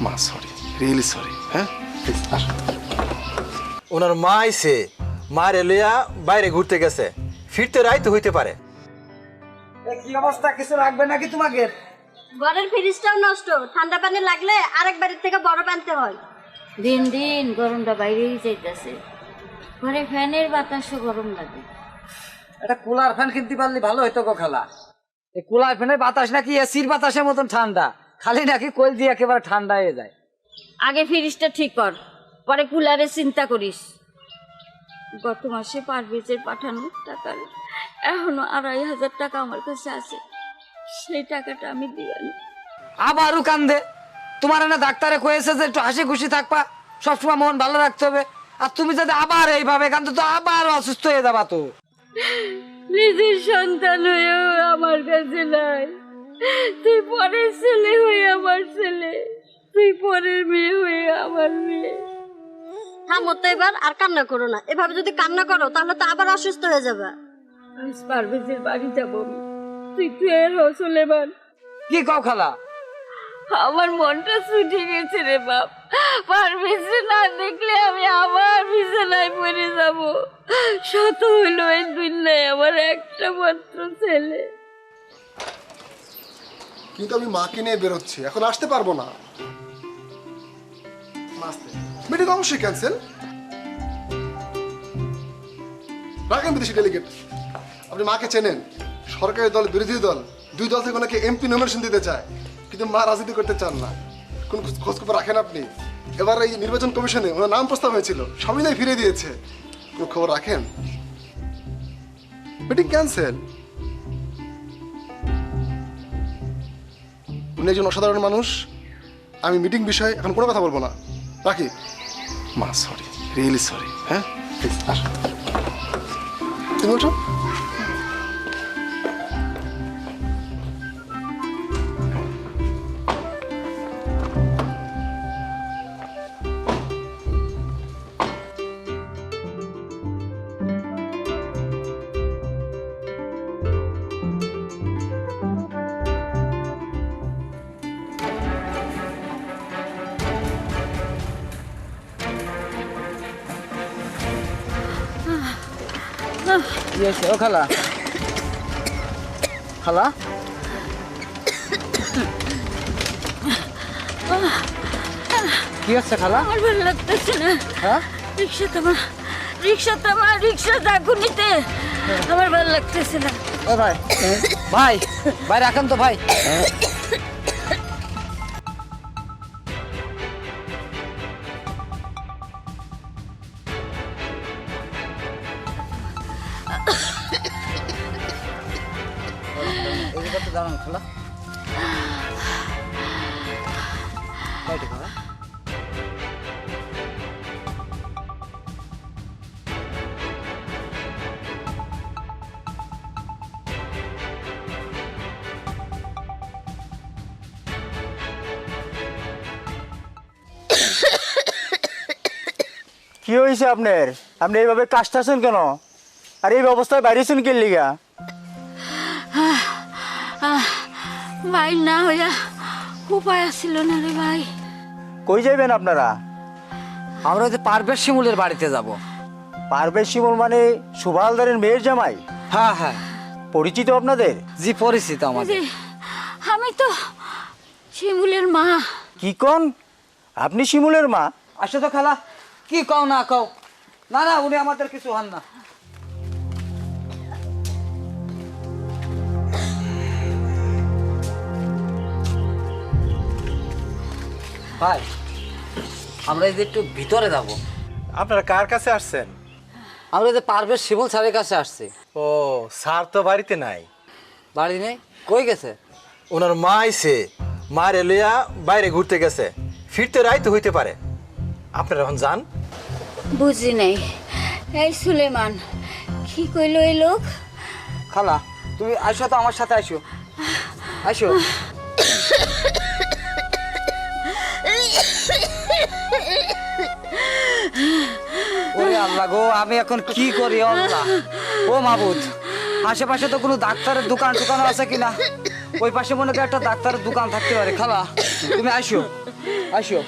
মা sorry really sorry হ্যাঁ? ওনার মা আইছে মারে লইয়া বাইরে ঘুরতে গেছে। ফিরতে রাইতে হইতে পারে। কি অবস্থা? কিছু লাগবে নাকি তোমাকে? ঘরের ফ্রিজটাও নষ্ট। ঠান্ডা পানি লাগলে আরেক বাড়ির থেকে বরফ আনতে হয়। দিন দিন গরমটা বাইরেই যাইতেছে। ঘরে ফ্যানের বাতাসও গরম লাগে। একটা কুলার ফ্যান কিনতে পারলে ভালো হইতো গো খালা। এই কুলার ফ্যানের বাতাস নাকি এসির বাতাসের মতন ঠান্ডা। খালি নাকি কোল দিয়ে একেবারে ঠান্ডা হয়ে যায়। আগে ফ্রিজটা ঠিক কর পরে কুলারে চিন্তা করিস। গত মাসে পারভেজের পাঠানো টাকার এখনও আড়াই হাজার টাকা আমার কাছে আছে। সেই টাকাটা আমি দিবানি আবারও কান্দে। তোমার না ডাক্তারে কয়েছে যে একটু হাসি খুশি থাকবা সবসময় মন ভালো রাখতে হবে। আর তুমি যদি আবার এইভাবে কান্দো তো আবার অসুস্থ হয়ে যাবা তো। নিজের সন্তান হয়েও আমার কাছে নাই। তুই পরের ছেলে আমার ছেলে তুই পরের মেয়ে হয়ে আমার মেয়ে। থামো তো এবার আর কান্না করো না। এভাবে যদি কান্না করো তাহলে তো আবার অসুস্থ হয়ে যাবে। আজ পারভেজের বাড়ি যাব তুই তুই এর হসলেমান কি কও খালা? আমার মনটা ছুটে গেছে রে বাপ। পারভেজে না দেখলে আমি আবার বিছানায় পড়ে যাব। শত হইল এই দুনিয়ায় আমার একটা মাত্র ছেলে। কিন্তু আমি মাকে নিয়ে বেরোচ্ছি এখন আসতে পারব না। মিটিং অবশ্যই ক্যান্সেল রাখেন বিদেশি ডেলিগেট আপনি মাকে চেনেন সরকারি দল বিরোধী দল দুই দল থেকে ওনাকে এমপি নমিনেশন দিতে চায় কিন্তু মা রাজনীতি করতে চান না। কোন খোঁজ খবর রাখেন আপনি? এবার এই নির্বাচন কমিশনে ওনার নাম প্রস্তাব হয়েছিল সবই ফিরে দিয়েছে। কোনো খবর রাখেন? মিটিং ক্যান্সেল উনি একজন অসাধারণ মানুষ। আমি মিটিং বিষয়ে এখন কোনো কথা বলব না। রাখি? মা সরি রিয়েলি সরি হ্যাঁ? প্লিজ আসো তুমি ওঠো কি হয়েছে ও খালা। খালা? কি হচ্ছে খালা? আমার ভালো লাগতেছে না। হ্যাঁ? রিক্সা থামা রিক্সা থামা রিক্সা ডাকুনিতে আমার ভালো লাগতেছে না। ও ভাই। ভাই ভাই রাখেন তো ভাই। দাঁড়ান খোলা? কি হয়েছে আপনার? আপনি এইভাবে কাশতেছেন কেন? আর এই অবস্থায় বাইরেছেন কে লিগা? ভাই না হইয়া উপায় আসছিল না রে ভাই। কই যাইবেন আপনারা? আমরা যে পারভেজ শিমুলের বাড়িতে যাব। পারভেজ শিমুল মানে সুভালদারের মেয়ের জামাই? হ্যাঁ হ্যাঁ। পরিচিত আপনাদের? জি পরিচিত আমাদের। আমি তো শিমুলের মা। কি কন? আপনি শিমুলের মা? আসো তো খালা। কি কও না কও? না না উনি আমাদের কিছু হন না। ভাই আমরা এই যে একটু ভিতরে যাব। আপনারা কার কাছে আসছেন? আমরা যে পারভেজ শিমুল স্যারের কাছে আসছি। ও স্যার তো বাড়িতে নাই। বাড়ি নেই? কই গেছে? ওনার মা আইছে মারে লইয়া বাইরে ঘুরতে গেছে। ফিরতে রাইতে হইতে পারে। আপনারা এখন যান। বুঝি নাই। এই সুলেমান কি কইলো এই লোক? খালা তুমি আসো তো আমার সাথে আসো আসো আল্লাহ গো, আমি এখন কি করি, আল্লাহ? ও মাবুদ, আশেপাশে তো কোনো ডাক্তারের দোকান টোকান আছে কিনা? ওই পাশে মনে করি একটা ডাক্তারের দোকান থাকতে পারে, খালা। তুমি আসো আসো